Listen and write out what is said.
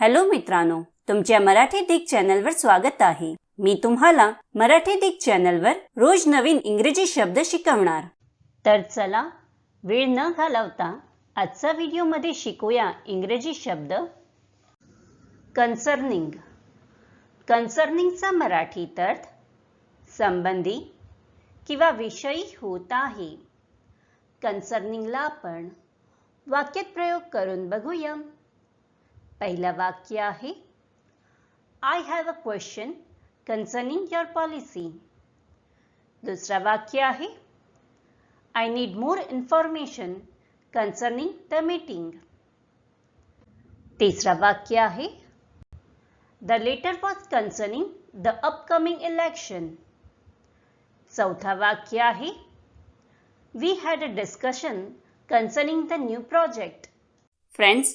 Hello मित्रांनो तुमच्या मराठी दिग चॅनलवर स्वागत आहे. मी तुम्हाला मराठी दिग चॅनलवर रोज नवीन इंग्रजी शब्द शिकवणार. तर चला वेळ न घालवता आजचा व्हिडिओमध्ये शिकूया इंग्रजी शब्द. कन्सर्निंग. कन्सर्निंगचा मराठीत अर्थ संबंधी किंवा विषयी होत आहे. कन्सर्निंगला आपण वाक्यात प्रयोग करून बघूया. पहिलं वाक्य है? I have a question concerning your policy दूसरा वाक्य है? I need more information concerning the meeting तीसरा वाक्य है? The letter was concerning the upcoming election चौथा वाक्य है? We had a discussion concerning the new project friends